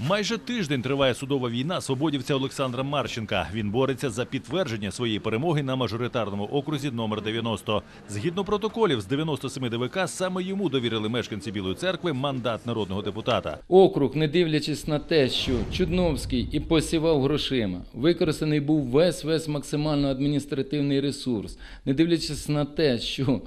Майже тиждень триває судова війна свободівця Олександра Марченка. Він бореться за підтвердження своєї перемоги на мажоритарному окрузі номер 90. Згідно протоколів з 97 ДВК, саме йому довірили мешканці Білої церкви мандат народного депутата. Округ, не дивлячись на те, що Чудновський і посівав грошима, використаний був весь весь максимально адміністративний ресурс, не дивлячись на те, що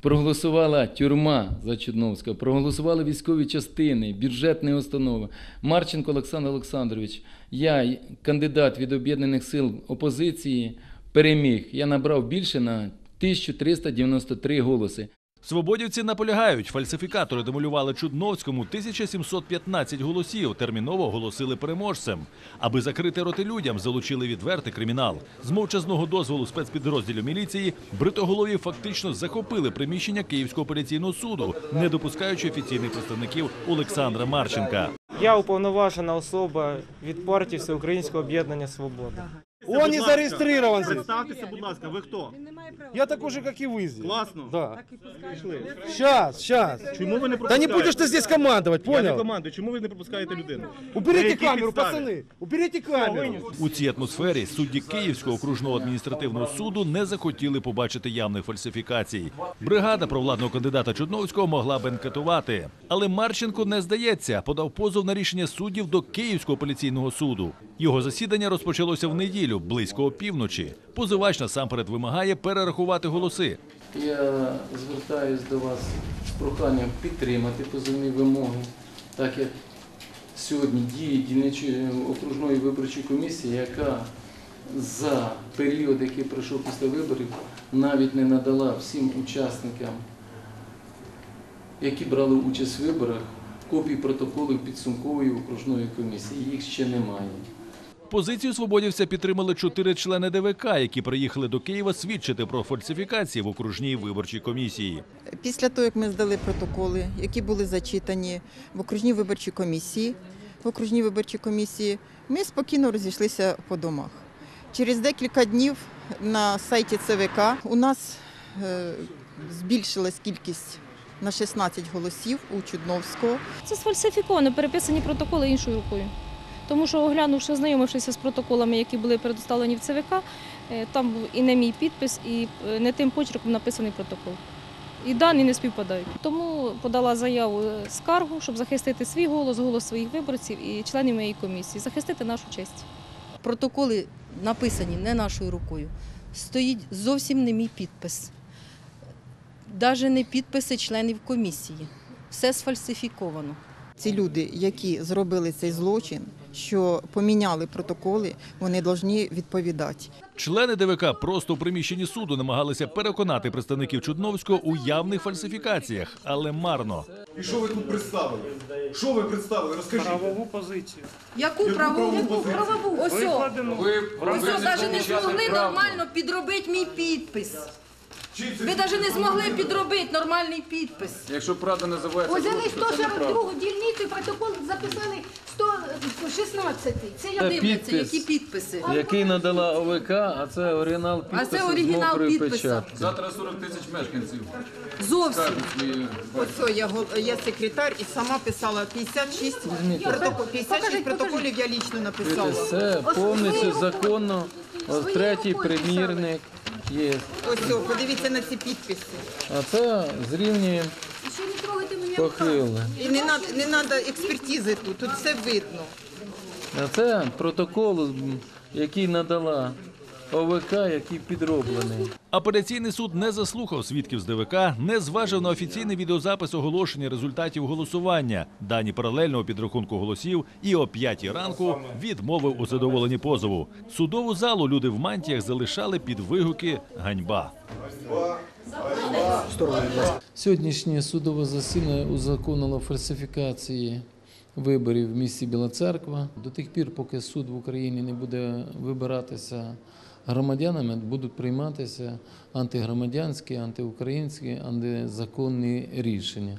проголосувала тюрма за Чудновського, проголосували військові частини, бюджетні установи. Марченко Олександр Олександрович, я, кандидат від об'єднаних сил опозиції, переміг. Я набрав більше на 1393 голоси. Свободівці наполягають, фальсифікатори демолювали Чудновському 1715 голосів, терміново оголосили переможцем. Аби закрити роти людям, залучили відвертий кримінал. З мовчазного дозволу спецпідрозділів міліції бритоголові фактично захопили приміщення Київського апеляційного суду, не допускаючи офіційних представників Олександра Марченка. Я уповноважена особа від партії Всеукраїнського об'єднання Свобода. Он не зареєстрирован. Представтеся, будь ласка, ви хто? Я такой же, как и вы здесь. Класно. Да. Пішли. Сейчас, сейчас. Чому ви не Да пропускаєте? не будешь ты здесь командовать, Я не понял? командую. Чому ви не пропускаєте людину? На Уберите якій камеру, підставі? пацаны. Уберите камеру. У цій атмосфері судді Київського окружного адміністративного суду не захотіли побачити явних фальсифікацій. Бригада провладного кандидата Чудновського могла бенкетувати. Але Марченко не здається, подав позов на рішення суддів до Київського апеляційного суду. Його засідання розпочалося в неділю, близько опівночі. Позивач насамперед вимагає перерахувати голоси. Я звертаюсь до вас з проханням підтримати позовні вимоги, так як сьогодні діє окружної виборчої комісії, яка за період, який пройшов після виборів, навіть не надала всім учасникам, які брали участь в виборах, копії протоколів підсумкової окружної комісії. Їх ще немає. Позицію свободівця підтримали чотири члени ДВК, які приїхали до Києва свідчити про фальсифікації в окружній виборчій комісії. Після того, як ми здали протоколи, які були зачитані в окружній виборчій комісії, в окружній виборчій комісії, ми спокійно розійшлися по домах. Через декілька днів на сайті ЦВК у нас е, збільшилась кількість на 16 голосів у Чудновського. Це сфальсифіковано, переписані протоколи іншою рукою. Тому що, оглянувши, ознайомившися з протоколами, які були предоставлені в ЦВК, е, там був і не мій підпис, і е, не тим почерком написаний протокол. І дані не співпадають. Тому подала заяву е, скаргу, щоб захистити свій голос, голос своїх виборців і членів моєї комісії, захистити нашу честь. Протоколи написані не нашою рукою. Стоїть зовсім не мій підпис. Навіть не підписи членів комісії. Все сфальсифіковано. Ці люди, які зробили цей злочин, що поміняли протоколи, вони повинні відповідати. Члени ДВК просто в приміщенні суду намагалися переконати представників Чудновського у явних фальсифікаціях, але марно. І що ви тут представили? Що ви представили? Розкажіть. Правову позицію. Яку правову правову? Ось, о, Викладено. ось навіть не змогли нормально підробити мій підпис. Це Ви навіть не змогли підробити нормальний підпис. Якщо правда називається, Взяли 142 дільницю, протокол записали 116. Це я Це Дивляться, які підписи. який надала ОВК, а це оригінал А це підпису з оригінал мокрої підпису. печатки. Завтра 40 тисяч мешканців. Зовсім. Ось я, гол- я секретар і сама писала 56 протокол, 56 протоколів я лічно написала. Все повністю законно. Ось третій примірник є. Ось, о, подивіться на ці підписи. А це зрівнюємо Ще не трогайте похили. І не треба не надо експертизи тут, тут все видно. А це протокол, який надала ОВК, який підроблений. Апеляційний суд не заслухав свідків з ДВК, не зважив на офіційний відеозапис оголошення результатів голосування, дані паралельного підрахунку голосів і о п'ятій ранку відмовив у задоволенні позову. Судову залу люди в мантіях залишали під вигуки ганьба. Сьогоднішнє судове засідання узаконило фальсифікації виборів в місті Біла Церква. До тих пір, поки суд в Україні не буде вибиратися громадянами, будуть прийматися антигромадянські, антиукраїнські, антизаконні рішення.